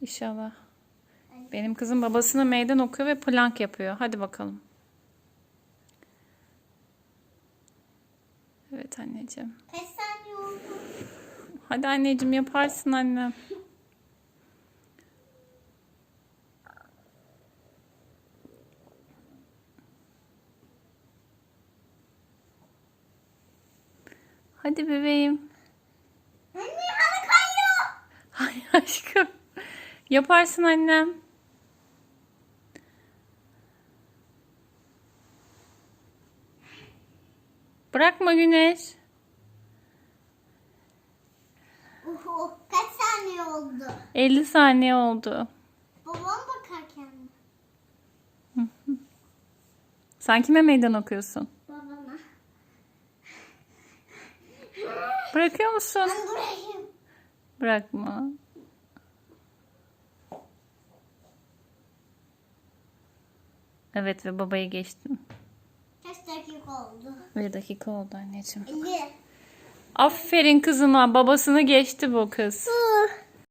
İnşallah. Benim kızım babasına meydan okuyor ve plank yapıyor. Hadi bakalım. Evet anneciğim. Kaç saniye oldu? Hadi anneciğim yaparsın annem. Hadi bebeğim. Anne hadi kayıyor. Ay aşkım. Yaparsın annem. Bırakma Güneş. Uhu, kaç saniye oldu? 50 saniye oldu. Babam bakarken mi? Sen kime meydan okuyorsun? Babama. Bırakıyor musun? Ben durayım. Bırakma. Evet ve babayı geçtin. Kaç dakika oldu? Bir dakika oldu anneciğim. 50. Aferin kızıma babasını geçti bu kız.